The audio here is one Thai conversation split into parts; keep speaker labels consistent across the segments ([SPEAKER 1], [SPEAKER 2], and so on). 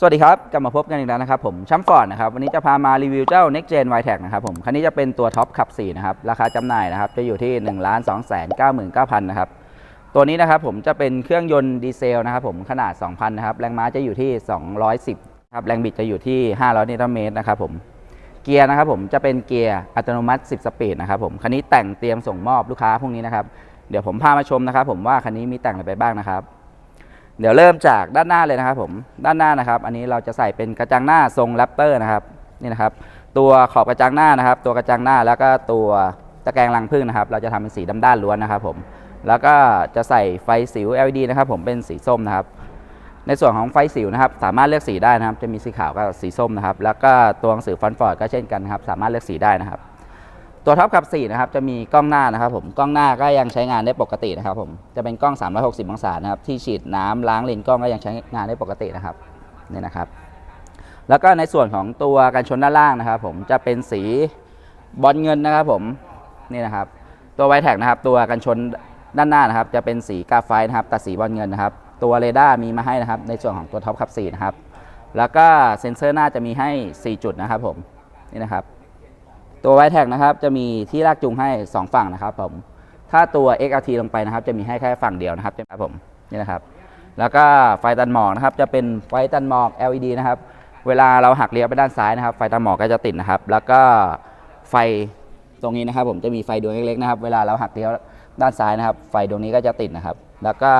[SPEAKER 1] สวัสดีครับ กลับมาพบกันอีกแล้วนะครับผมช้ำฟอร์ดนะครับ วันนี้จะพามารีวิวเจ้า Next Gen y t e c นะครับผม คันนี้จะเป็นตัวท็อปขับ 4 นะครับ ราคาจำหน่ายนะครับ จะอยู่ที่ 1 2 9 9 0 0 0 นะครับ ตัวนี้นะครับผมจะเป็นเครื่องยนต์ดีเซลนะครับผมขนาด 2,000 นะครับ แรงม้าจะอยู่ที่ 210 ครับ แรงบิดจะอยู่ที่ 500 นิวตันเมตรนะครับผม เกียร์นะครับผมจะเป็นเกียร์อัตโนมัติ 10 สปีดนะครับผม คันนี้แต่งเตรียมส่งมอบลูกค้าพรุ่งนี้นะครับ เดี๋ยวผมพามาชมนะครับผมว่าคันนี้มีแต่งอะไรไปบ้างนะครับ เดี๋ยวเริ่มจากด้านหน้าเลยนะครับผมด้านหน้านะครับ อันนี้เราจะใส่เป็นกระจังหน้าทรงแรปเตอร์นะครับนี่นะครับ ตัวขอบกระจังหน้านะครับ ตัวกระจังหน้าแล้วก็ตัวตะแกรงรังผึ้งนะครับ เราจะทำเป็นสีดำด้านล้วนนะครับผมแล้วก็จะใส่ไฟสิว LED นะครับ ผมเป็นสีส้มนะครับ ในส่วนของไฟสิวนะครับ สามารถเลือกสีได้นะครับ จะมีสีขาวกับสีส้มนะครับ แล้วก็ตัวหนังสือฟันฟอร์ดก็เช่นกันครับ สามารถเลือกสีได้นะครับ ตัวท็อปขับ4นะครับจะมีกล้องหน้านะครับผมกล้องหน้าก็ยังใช้งานได้ปกตินะครับผมจะเป็นกล้อง 360 องศานะครับที่ฉีดน้ำล้างเลนส์กล้องก็ยังใช้งานได้ปกตินะครับนี่นะครับ แล้วก็ในส่วนของตัวกันชนด้านล่างนะครับ ผมจะเป็นสีบอลเงินนะครับผมนี่นะครับ ตัวไวแท็กนะครับ ตัวกันชนด้านหน้านะครับ จะเป็นสีกาไฟนะครับตัดสีบอลเงินนะครับ ตัวเรดาร์มีมาให้นะครับ ในส่วนของตัวท็อปขับ4นะครับแล้วก็เซ็นเซอร์หน้าจะมีให้ 4 จุดนะครับผมนี่นะครับ ตัวไวแท็กนะครับจะมีที่ลากจูงให้ 2 ฝั่งนะครับผมถ้าตัว XLT ลงไปนะครับ จะมีให้แค่ฝั่งเดียวนะครับครับผมนี่นะครับ แล้วก็ไฟตัดหมอกนะครับ จะเป็นไฟตัดหมอก LED นะครับ เวลาเราหักเลี้ยวไปด้านซ้ายนะครับ ไฟตัดหมอกก็จะติดนะครับ แล้วก็ไฟตรงนี้นะครับ ผมจะมีไฟดวงเล็กๆนะครับ เวลาเราหักเลี้ยวด้านซ้ายนะครับ ไฟดวงนี้ก็จะติดนะครับ แล้วก็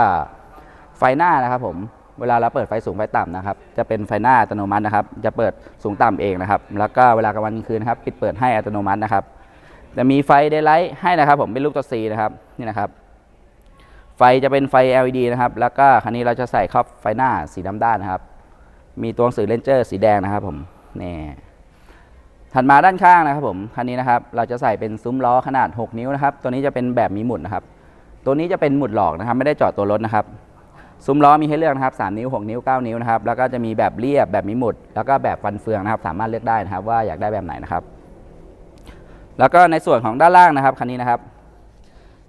[SPEAKER 1] ไฟหน้านะครับผม เวลาเราเปิดไฟสูงไฟต่ำนะครับ จะเป็นไฟหน้าอัตโนมัตินะครับ จะเปิดสูงต่ำเองนะครับ แล้วก็เวลากลางวันกลางคืนนะครับปิดเปิดให้อัตโนมัตินะครับ จะมีไฟเดย์ไลท์ให้นะครับ ผมเป็นรูปตัว C นะครับนี่นะครับ ไฟจะเป็นไฟ LED นะครับ แล้วก็คันนี้เราจะใส่ครอบไฟหน้าสีดำด้านนะครับ มีตัวหนังสือเลนเจอร์สีแดงนะครับ ผมนี่ถัดมาด้านข้างนะครับ ผมคันนี้นะครับ เราจะใส่เป็นซุ้มล้อขนาด 6 นิ้วนะครับ ตัวนี้จะเป็นแบบมีหมุดนะครับ ตัวนี้จะเป็นหมุดหลอกนะครับ ไม่ได้เจาะตัวรถนะครับ ซุ้มล้อมีให้เลือกนะครับ3นิ้ว 6 นิ้ว 9 นิ้วนะครับแล้วก็จะมีแบบเรียบแบบมีหมุด แล้วก็แบบฟันเฟืองนะครับ สามารถเลือกได้นะครับ ว่าอยากได้แบบไหนนะครับ แล้วก็ในส่วนของด้านล่างนะครับคันนี้นะครับ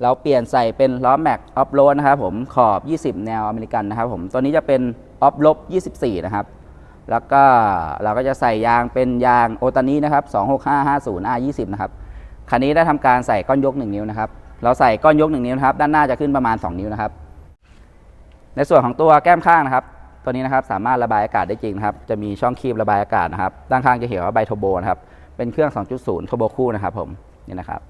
[SPEAKER 1] เราเปลี่ยนใส่เป็นล้อแม็กออฟโรดนะครับผมขอบ 20 แนวอเมริกันนะครับ ผมตัวนี้จะเป็นออฟลบ24 นะครับแล้วก็เราก็จะใส่ยางเป็นยางโอตานีนะครับ 26550 R20 นะครับ คันนี้ได้ทำการใส่ก้อนยก 1 นิ้วนะครับ เราใส่ก้อนยก 1 นิ้วนะครับ ด้านหน้าจะขึ้นประมาณ 2 นิ้วนะครับ ในส่วนของตัวแก้มข้างนะครับ ตัวนี้นะครับสามารถระบายอากาศได้จริงนะครับ จะมีช่องคีบระบายอากาศนะครับ ด้านข้างจะเขียนว่าไบโทโบนะครับ เป็นเครื่อง 2.0โทโบคู่นะครับผม นี่นะครับ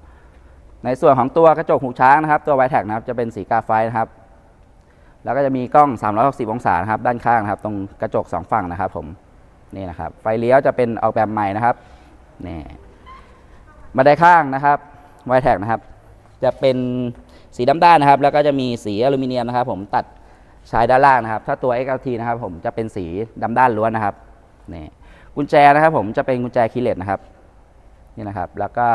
[SPEAKER 1] ในส่วนของตัวกระจกหูช้างนะครับ ตัวไวแท็กนะครับ จะเป็นสีกาไฟนะครับ แล้วก็จะมีกล้อง 360 องศานะครับ ด้านข้างนะครับ ตรงกระจก 2 ฝั่งนะครับ ผม นี่นะครับ ไฟเลี้ยวจะเป็นออกแบบใหม่นะครับ นี่บันไดข้างนะครับ ไวแท็กนะครับ จะเป็นสีดำด้านนะครับ แล้วก็จะมีสีอลูมิเนียมนะครับ ผม ตัด ชายด้านล่างนะครับ ถ้าตัว XLT นะครับผมจะเป็นสีดำด้านล้วนนะครับนี่กุญแจนะครับผมจะเป็นกุญแจคีย์เลสนะครับนี่นะครับ แล้วก็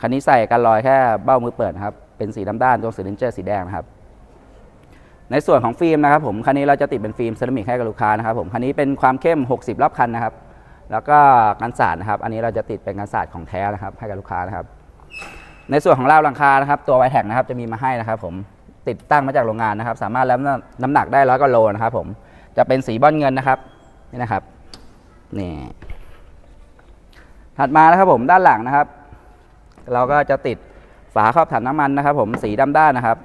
[SPEAKER 1] คันนี้ใส่กันรอยแค่เบ้ามือเปิดนะครับ เป็นสีดำด้านตัวสีเลนเจอร์สีแดงนะครับ ในส่วนของฟิล์มนะครับผมคันนี้เราจะติดเป็นฟิล์มเซรามิกให้กับลูกค้านะครับผมคันนี้เป็นความเข้ม 60 รอบคันนะครับ แล้วก็กันสาดนะครับ อันนี้เราจะติดเป็นกันสาดของแท้นะครับ ให้กับลูกค้านะครับ ในส่วนของราวหลังคานะครับ ตัวไวแท็กนะครับจะมีมาให้นะครับผม ติดตั้งมาจากโรงงานนะครับ สามารถรับน้ำหนักได้ร้อยกว่าโลนะครับ ผมจะเป็นสีบอลเงินนะครับนี่นะครับนี่ถัดมานะครับผมด้านหลังนะครับ เราก็จะติดฝาครอบถังน้ำมันนะครับ ผมสีดำด้านนะครับ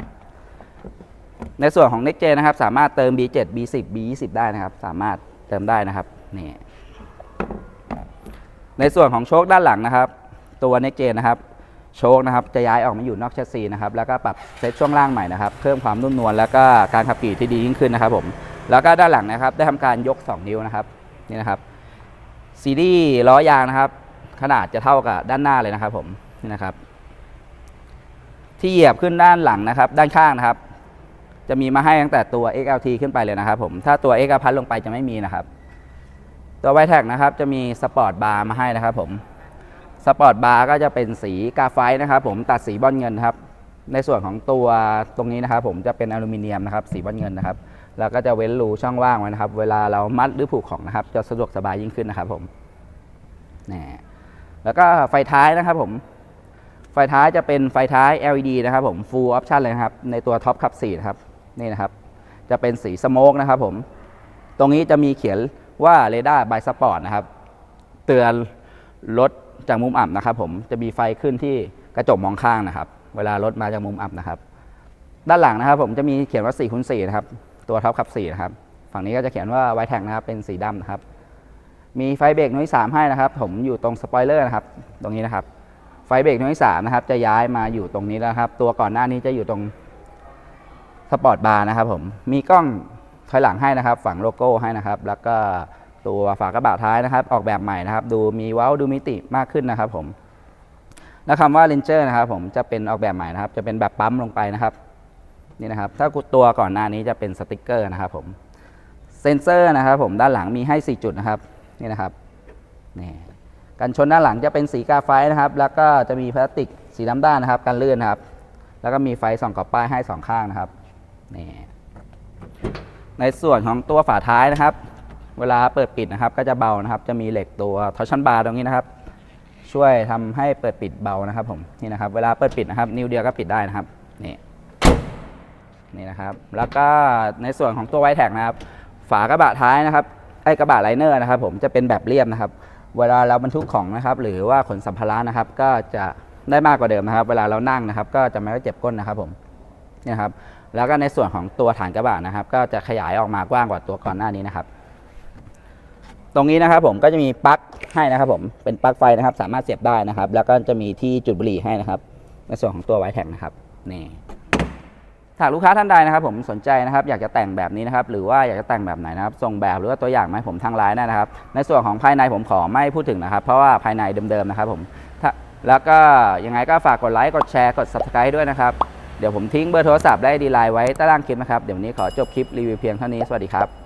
[SPEAKER 1] ในส่วนของ Next Gen นะครับ สามารถเติม B7 B10 B20 ได้นะครับ สามารถเติมได้นะครับนี่ในส่วนของโชคด้านหลังนะครับ ตัว Next Gen นะครับ โชคนะครับจะย้ายออกมาอยู่นอกแชสซีนะครับแล้วก็ปรับเซตช่วงล่างใหม่นะครับเพิ่มความนุ่มนวลแล้วก็การขับขี่ที่ดียิ่งขึ้นนะครับผมแล้วก็ด้านหลังนะครับได้ทำการยก 2 นิ้วนะครับนี่นะครับซีรีส์ล้อยางนะครับ ขนาดจะเท่ากับด้านหน้าเลยนะครับผมนี่นะครับ ที่เหยียบขึ้นด้านหลังนะครับ ด้านข้างนะครับ จะมีมาให้ตั้งแต่ตัว XLT ขึ้นไปเลยนะครับ ผมถ้าตัว X พัดลงไปจะไม่มีนะครับ ตัวไวแท็กนะครับ จะมีสปอร์ตบาร์มาให้นะครับผม สปอร์ตบาร์ก็จะเป็นสีกาไฟนะครับผมตัดสีบอลเงินครับ ในส่วนของตัวตรงนี้นะครับ ผมจะเป็นอลูมิเนียมนะครับสีบอลเงินนะครับ แล้วก็จะเว้นรูช่องว่างไว้นะครับ เวลาเรามัดหรือผูกของนะครับ จะสะดวกสบายยิ่งขึ้นนะครับผมนี่แล้วก็ไฟท้ายนะครับผม ไฟท้ายจะเป็นไฟท้าย LED นะครับผม full option เลยครับ ในตัวท็อปคับ4นะครับ นี่นะครับ จะเป็นสีสโมกนะครับผม ตรงนี้จะมีเขียนว่าเรดาร์บายสปอร์ตนะครับ เตือนรถ จากมุมอับนะครับผมจะมีไฟขึ้นที่กระจกมองข้างนะครับ เวลารถมาจากมุมอับนะครับ ด้านหลังนะครับ ผมจะมีเขียนว่า4คูณ4นะครับ ตัวท็อปขับ4นะครับ ฝั่งนี้ก็จะเขียนว่าไวแท็กนะครับเป็นสีดำนะครับ มีไฟเบรกหน่วยสามให้นะครับ ผมอยู่ตรงสปอยเลอร์นะครับ ตรงนี้นะครับ ไฟเบรกหน่วยสามนะครับ จะย้ายมาอยู่ตรงนี้แล้วครับ ตัวก่อนหน้านี้จะอยู่ตรงสปอร์ตบาร์นะครับ ผม มีกล้องถอยหลังให้นะครับ ฝั่งโลโก้ให้นะครับ แล้วก็ ตัวฝากระบะท้ายนะครับ ออกแบบใหม่นะครับ ดูมีเว้าดูมิติมากขึ้นนะครับผมและคำว่า Ranger นะครับ ผมจะเป็นออกแบบใหม่นะครับ จะเป็นแบบปั๊มลงไปนะครับนี่นะครับ ถ้าตัวก่อนหน้านี้จะเป็นสติกเกอร์นะครับ ผมเซนเซอร์นะครับ ผมด้านหลังมีให้ 4 จุดนะครับนี่นะครับนี่กันชนด้านหลังจะเป็นสีกาไฟนะครับ แล้วก็จะมีพลาสติกสีดำด้านนะครับกันลื่นนะครับ แล้วก็มีไฟส่องกอบป้ายให้สองข้างนะครับนี่ในส่วนของตัวฝาท้ายนะครับ เวลาเปิดปิดนะครับ ก็จะเบานะครับ จะมีเหล็กตัวทอชันบาร์ตรงนี้นะครับ ช่วยทำให้เปิดปิดเบานะครับผมนี่นะครับ เวลาเปิดปิดนะครับ นิ้วเดียวก็ปิดได้นะครับนี่นี่นะครับ แล้วก็ในส่วนของตัวไวแท็กนะครับ ฝากระบะท้ายนะครับไอ้กระบะไลเนอร์นะครับ ผมจะเป็นแบบเรียบนะครับ เวลาเราบรรทุกของนะครับ หรือว่าขนสัมภาระนะครับ ก็จะได้มากกว่าเดิมนะครับ เวลาเรานั่งนะครับ ก็จะไม่เจ็บก้นนะครับผมนี่ครับ แล้วก็ในส่วนของตัวฐานกระบะนะครับ ก็จะขยายออกมากว้างกว่าตัวก่อนหน้านี้นะครับ ตรงนี้นะครับผมก็จะมีปลั๊กให้นะครับผมเป็นปลั๊กไฟนะครับ สามารถเสียบได้นะครับ แล้วก็จะมีที่จุดบุหรี่ให้นะครับ ในส่วนของตัวไวแท็กนะครับนี่ถ้าลูกค้าท่านใดนะครับ ผมสนใจนะครับ อยากจะแต่งแบบนี้นะครับ หรือว่าอยากจะแต่งแบบไหนนะครับส่งแบบหรือว่าตัวอย่างมาให้ผมทางไลน์ได้นะครับ ในส่วนของภายในผมขอไม่พูดถึงนะครับ เพราะว่าภายในเดิมๆนะครับผมแล้วก็ยังไงก็ฝากกดไลค์กดแชร์กด subscribe ด้วยนะครับเดี๋ยวผมทิ้งเบอร์โทรศัพท์ได้ดีไลน์ไว้ใต้ล่างคลิปนะครับ เดี๋ยววันนี้ขอจบคลิปรีวิวเพียงเท่านี้ สวัสดีครับ